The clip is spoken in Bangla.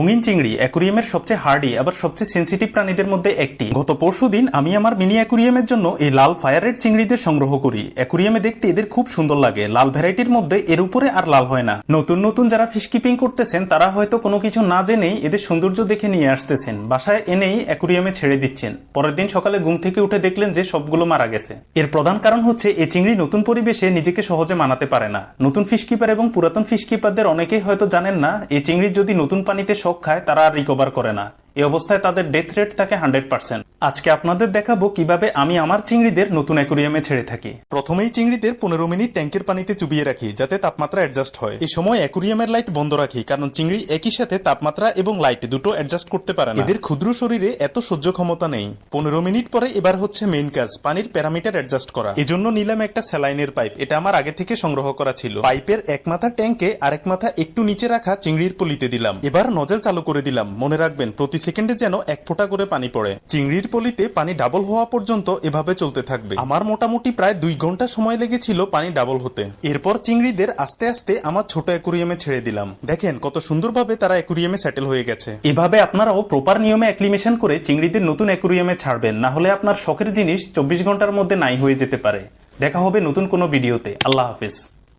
রঙিন চিংড়ি, অ্যাকুরিয়ামের সবচেয়ে হার্ডি, আবার সবচেয়ে সেন্সিটিভ প্রাণীদের মধ্যে একটি। গত পরশুদিন আমি আমার মিনি অ্যাকুরিয়ামের জন্য এই লাল ফায়ারের চিংড়িদের সংগ্রহ করি। অ্যাকুরিয়ামে দেখতে এদের খুব সুন্দর লাগে, লাল ভ্যারাইটির মধ্যে এর উপরে আর লাল হয় না। নতুন নতুন যারা ফিশ কিপিং করতেছেন, তারা হয়তো কোনো কিছু না জেনেই এদের সৌন্দর্য দেখে নিয়ে আসতেছেন। বাসায় এনেই অ্যাকুরিয়ামে ছেড়ে দিচ্ছেন। পরের দিন সকালে ঘুম থেকে উঠে দেখলেন যে সবগুলো মারা গেছে। এর প্রধান কারণ হচ্ছে এই চিংড়ি নতুন পরিবেশে নিজেকে সহজে মানাতে পারে না। নতুন ফিশ কিপার এবং পুরাতন ফিশ কিপারদের অনেকেই হয়তো জানেন না এই চিংড়ি যদি নতুন পানিতে শখ খায় তারা রিকভার করে না। এই অবস্থায় তাদের ডেথ রেট থাকে হান্ড্রেড পার্সেন্ট আজকে আপনাদের দেখাবো কীভাবে আমি আমার চিংড়িদের নতুন অ্যাকুরিয়ামে ছেড়ে থাকি। প্রথমেই চিংড়িদের পনেরো মিনিট ট্যাঙ্কের পানিতে চুবিয়ে রাখি যাতে তাপমাত্রা অ্যাডজাস্ট হয়। এই সময় অ্যাকুরিয়ামের লাইট বন্ধ রাখি কারণ চিংড়ি একই সাথে তাপমাত্রা এবং লাইট দুটো অ্যাডজাস্ট করতে পারে না। এদের ক্ষুদ্র শরীরে এত সহ্য ক্ষমতা নেই। পনেরো মিনিট পরে এবার হচ্ছে মেইন কাজ পানির প্যারামিটার অ্যাডজাস্ট করা। এজন্য নিলাম একটা স্যালাইনের পাইপ এটা আমার আগে থেকে সংগ্রহ করা ছিল। পাইপের এক মাথা ট্যাঙ্কে আরেক মাথা একটু নিচে রাখা চিংড়ির পলিতে দিলাম। এবার নজল চালু করে দিলাম। মনে রাখবেন প্রতি সেকেন্ডে যেন এক ফোঁটা করে পানি পড়ে। চিংড়ির পলিতে পানি ডাবল হওয়া পর্যন্ত এভাবে চলতে থাকবে। আমার মোটামুটি প্রায় দুই ঘণ্টা সময় লেগেছিল পানি ডাবল হতে। এরপর চিংড়িদের আস্তে আস্তে আমার ছোট অ্যাকুরিয়ামে ছেড়ে দিলাম। দেখেন, কত সুন্দরভাবে তারা অ্যাকুরিয়ামে সেটেল হয়ে গেছে। এভাবে আপনারাও প্রপার নিয়মে অ্যাক্লিমেশন করে চিংড়িদের নতুন অ্যাকুরিয়ামে ছাড়বেন। না হলে আপনার শখের জিনিস চব্বিশ ঘণ্টার মধ্যে নাই হয়ে যেতে পারে। দেখা হবে নতুন কোনো ভিডিওতে। আল্লাহ হাফিজ।